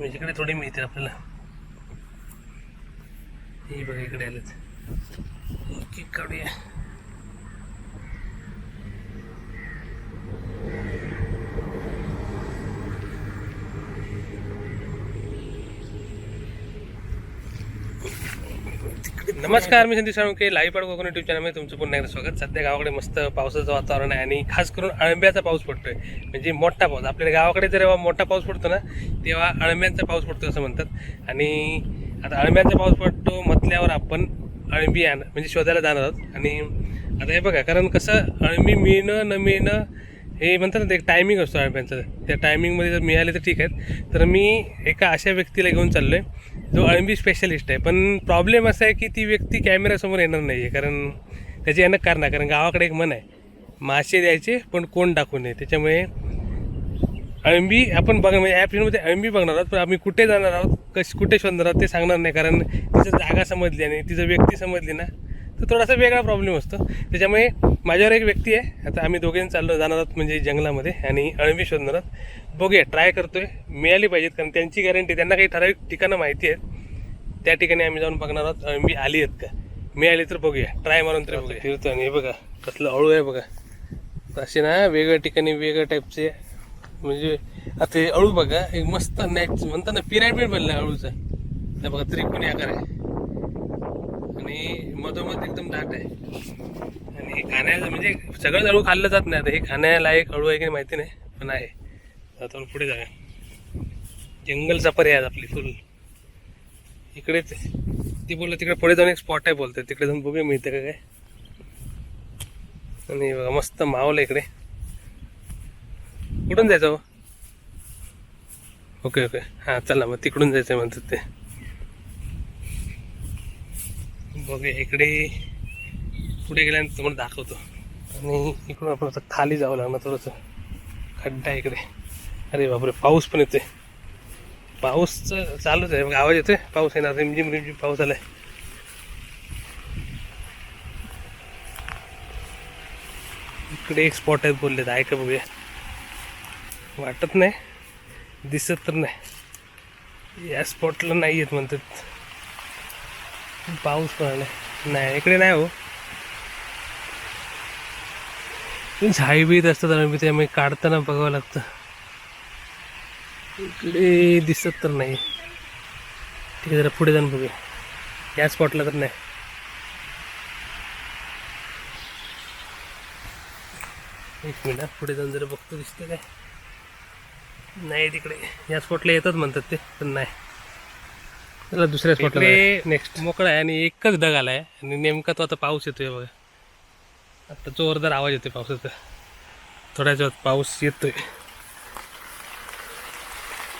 म्हणजे इकडे थोडी मिळते आपल्याला. हे बघा इकडे आलेच एक एक काढूया. नमस्कार मी संदीप साळुंके लाईव्ह पाड कोकण युट्यूब चॅनलमध्ये तुमचं पुन्हा एकदा स्वागत. सध्या गावाकडे मस्त पावसाचं वातावरण आहे आणि खास करून अळंब्याचा पाऊस पडतोय. म्हणजे मोठा पाऊस. आपल्या गावाकडे जेव्हा मोठा पाऊस पडतो ना तेव्हा अळंब्यांचा पाऊस पडतो असं म्हणतात. आणि आता अळंब्यांचा पाऊस पडतो म्हटल्यावर आपण अळंबी आण म्हणजे शोधायला जाणार आहोत. आणि आता हे बघा कारण कसं अळंबी मिळणं न मिळणं हे म्हणतात ना ते एक टायमिंग असतो अळंब्यांचं त्या टायमिंगमध्ये जर मिळाले तर ठीक आहेत. तर मी एका अशा व्यक्तीला घेऊन चाललो आहे जो अळंबी स्पेशलिस्ट आहे. पण प्रॉब्लेम असा आहे की ती व्यक्ती कॅमेऱ्यासमोर येणार नाही आहे कारण त्याची अनेक कारण आहे कारण गावाकडे एक मन आहे. मासे द्यायचे पण कोण टाकू नये. त्याच्यामुळे अळंबी आपण बघ. म्हणजे ॲप मध्ये अळंबी बघणार आहोत. पण आम्ही कुठे जाणार आहोत? कश कुठे शोधणार आहोत ते सांगणार नाही. कारण तिचं जागा समजली आणि तिचं व्यक्ती समजली ना तर थोडासा वेगळा प्रॉब्लेम असतो. त्याच्यामुळे माझ्यावर एक व्यक्ती आहे. आता आम्ही दोघे चाललो जाणार आहोत म्हणजे जंगलामध्ये आणि अळंबी शोधणार आहोत. बघूया ट्राय करतोय. मिळाली पाहिजेत कारण त्यांची गॅरंटी त्यांना काही ठराविक ठिकाणं माहिती आहेत. त्या ठिकाणी आम्ही जाऊन बघणार आहोत अळंबी आली आहेत का. मिळाली तर बघूया. ट्राय मारून तरी बघूया. फिरतो आणि हे बघा कसलं अळू आहे बघा. असे ना वेगळ्या ठिकाणी वेगळ्या टाईपचे म्हणजे आता हे अळू बघा एक मस्त नॅच म्हणतात ना पिरामिड बनला अळूचा. त्या बघा त्रिकोणी आकार आहे. आणि मधोमध एकदम दाट आहे. आणि हे खाण्याचं म्हणजे सगळं अळू खाल्लं जात नाही. आता हे खाण्यालायक अळू आहे की माहिती नाही पण आहे. आता पुढे जाऊया. जंगल सफारी आहे आपली फुल. इकडेच आहे. ती बोललं तिकडे पुढे जाऊन एक स्पॉट आहे बोलते. तिकडे जाऊन बघूया मिळतं का काय. आणि बघा मस्त मावलं इकडे. कुठून जायचं हो? Okay okay. हां चला मग तिकडून जायचं म्हणतात ते. बघूया इकडे पुढे गेल्यानंतर तुम्हाला दाखवतो. आणि इकडून आपण आता खाली जावं लागणार थोडंसं. खड्डा इकडे. अरे बापरे पाऊस पण येतोय. पाऊस चालूच आहे. मग आवाज येतोय? पाऊस येणार रिमझिम रिमझिम पाऊस आलाय. इकडे एक स्पॉट आहे बोलले तर ऐका बघूया. वाटत नाही दिसत तर नाही. या स्पॉटला नाही येत म्हणतात. पाऊस पण नाही. नाही इकडे नाही हो. झाई बीत असतात आणि त्यामुळे काढताना बघावं लागतं. इकडे दिसत तर नाही. ठीक आहे जरा पुढे जाऊन बघूया. या स्पॉटला तर नाही. एक मिनिट पुढे जाऊन जरा बघतो दिसते काय. नाही तिकडे. या स्पॉटला येतात म्हणतात ते पण नाही. त्याला दुसऱ्या स्पॉटला नेक्स्ट मोकळा आहे आणि एकच ढग आला आहे आणि नेमका तो आता पाऊस येतोय बघा. आता जोरदार आवाज येतोय पावसाचा. थोड्याच वेळात पाऊस येतोय.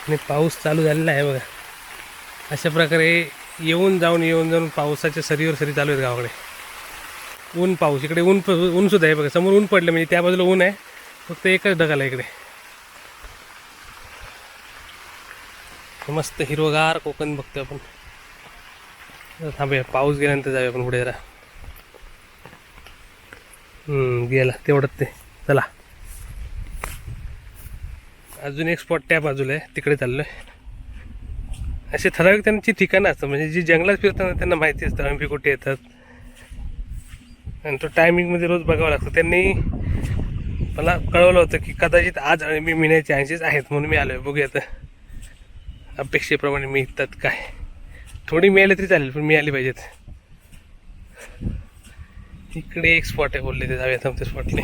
आणि पाऊस चालू झालेला आहे बघा. अशा प्रकारे येऊन जाऊन येऊन जाऊन पावसाच्या सरीवर सरी चालू आहेत गावाकडे. ऊन पाऊस. इकडे ऊन प- ऊन सुद्धा आहे बघा. समोर ऊन पडलं म्हणजे त्या बाजूला ऊन आहे. फक्त एकच ढग आला इकडे. मस्त हिरवगार कोकण बघतो आपण. थांबूया पाऊस गेल्यानंतर जाऊया आपण पुढे जरा. गेला तेवढंच ते. चला. अजून एक स्पॉट त्या बाजूला आहे तिकडे चाललोय. असे ठराविक त्यांची ठिकाणं असतात म्हणजे जी जंगलात फिरताना त्यांना माहिती असतं आम्ही कुठे येतात. आणि तो टायमिंगमध्ये रोज बघावं लागतं. त्यांनी मला कळवलं होतं की कदाचित आज मी मिळण्याचे चान्सेस आहेत म्हणून मी आलो आहे बघूया तर अपेक्षेप्रमाणे मिळतात काय? थोडी मिळाली तरी चालेल पण मिळाली पाहिजेत. इकडे एक स्पॉट आहे बोलले ते जाऊया थांबते स्पॉटने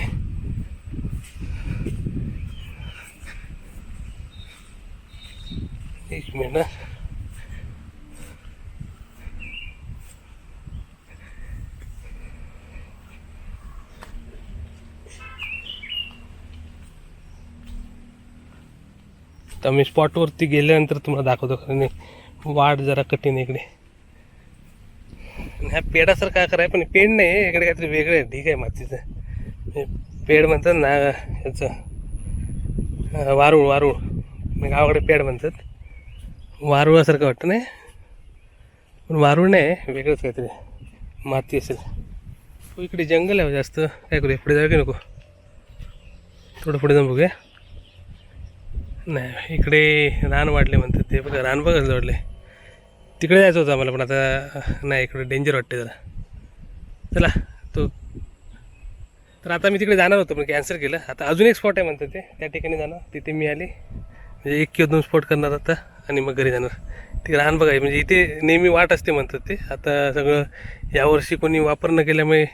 एक मिनिट हा. तर आम्ही स्पॉटवरती गेल्यानंतर तुम्हाला दाखवतो खरं नाही. वाढ जरा कठीण आहे इकडे. ह्या पेडासारखं काय कराय पण पेड नाही इकडे काहीतरी वेगळं आहे. ठीक आहे मातीचं. पेड म्हणतात ना ह्याचं. वारूळ वारूळ. मी गावाकडे पेड म्हणतात. वारुळासारखं वाटतं नाही? पण वारूळ नाही वेगळंच काहीतरी माती असेल. हो, इकडे जंगल आहे हो जास्त. काय करूया पुढे जाऊ की नको? थोडं पुढे जाऊन बघूया. नाही इकडे रान वाढले म्हणतात ते. बघा रान बघा जोडले. तिकडे जायचं होतं आम्हाला पण आता नाही इकडे डेंजर वाटते जरा. चला तो तर आता मी तिकडे जाणार होतो पण कॅन्सल केलं. आता अजून एक स्पॉट आहे म्हणतात ते. त्या ठिकाणी जाणार. तिथे मी आले. म्हणजे एक किंवा दोन स्पॉट करणार आता आणि मग घरी जाणार. ते रान बघाय म्हणजे इथे नेहमी वाट असते म्हणतात ते. आता सगळं यावर्षी कोणी वापर न केल्यामुळे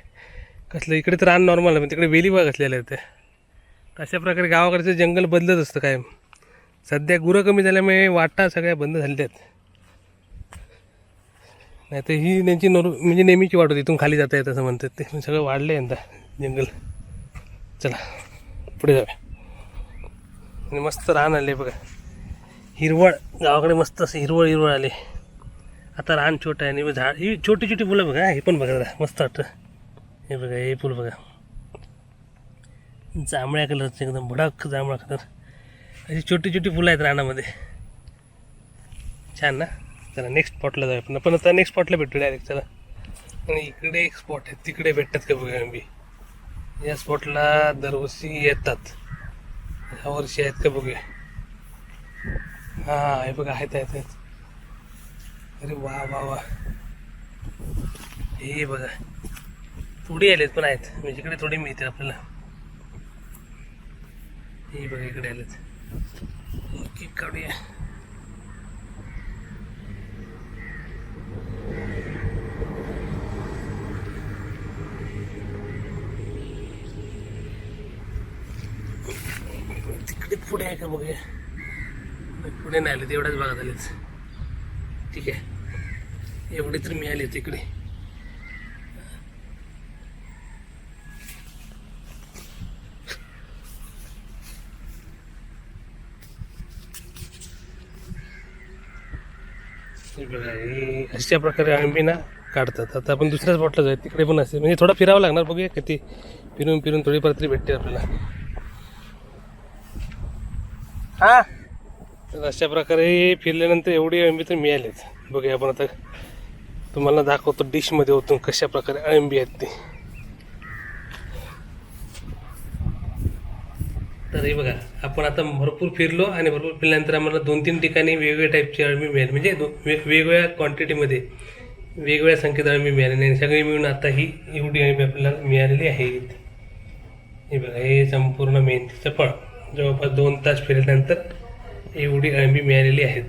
कसलं इकडे तर रान नॉर्मल आहे पण तिकडे वेली बघ असलेल्या आहेत त्या. अशा प्रकारे गावाकडचं जंगल बदलत असतं कायम. सध्या गुरं कमी झाल्यामुळे वाटा सगळ्या बंद झालेल्या आहेत नाही तर ही त्यांची नॉर म्हणजे नेहमीची वाट होती इथून खाली जाता येत असं म्हणतात ते. सगळं वाढलं आहे यंदा जंगल. चला पुढे जाऊया. आणि मस्त रान आले बघा. हिरवळ गावाकडे मस्त असं हिरवळ हिरवळ आले. आता रान छोटं आहे आणि मग झाड ही छोटी छोटी फुलं बघा. हे पण बघा जरा मस्त वाटतं. हे बघा हे फुल बघा. जांभळ्या कलरचं एकदम भडक जांभळा कलर अशी छोटी छोटी फुलं आहेत रानामध्ये. छान ना? चला नेक्स्ट स्पॉटला जाऊया. पण आता नेक्स्ट स्पॉटला भेटू डायरेक्ट चला. आणि इकडे एक स्पॉट आहे. तिकडे भेटतात का बघा आम्ही? या स्पॉटला दरवर्षी येतात. ह्या वर्षी आहेत का बघूया. हां हे बघा आहेत आहेत अरे वा वा वा. हे बघा. थोडी आलेत पण आहेत. म्हणजे इकडे थोडी मिळते आपल्याला. हे बघा इकडे आलेत. एक काढूया तिकडे पुढे आहे का बघूया पुढे नाही आले एवढ्याच भागात आलेच ठीक आहे. एवढे तर आले तिकडे अशा प्रकारे आंबे ना काढतात. आता आपण दुसऱ्या स्पॉटला जाऊया तिकडे पण असेल. म्हणजे थोडा फिरावं लागणार. बघूया किती फिरून फिरून थोडीफार तरी भेटते आपल्याला. हा? तर अशा प्रकारे फिरल्यानंतर एवढी अळंबी तर मिळालेच बघूया आपण आता तुम्हाला दाखवतो डिशमध्ये ओतून कशा प्रकारे अळंबी आहेत ते. तर हे बघा आपण आता भरपूर फिरलो आणि भरपूर फिरल्यानंतर आम्हाला दोन तीन ठिकाणी वेगवेगळ्या टाईपची अळंबी मिळाली. म्हणजे दो वेगवेगळ्या क्वांटिटीमध्ये वेगवेगळ्या संख्येत अळमी मिळाली आणि सगळी मिळून आता ही एवढी अळंबी आपल्याला मिळालेली आहे. हे बघा हे संपूर्ण मेहनतीचं फळ. जवळपास दोन तास फिरल्यानंतर एवढी अळंबी मिळालेली आहेत.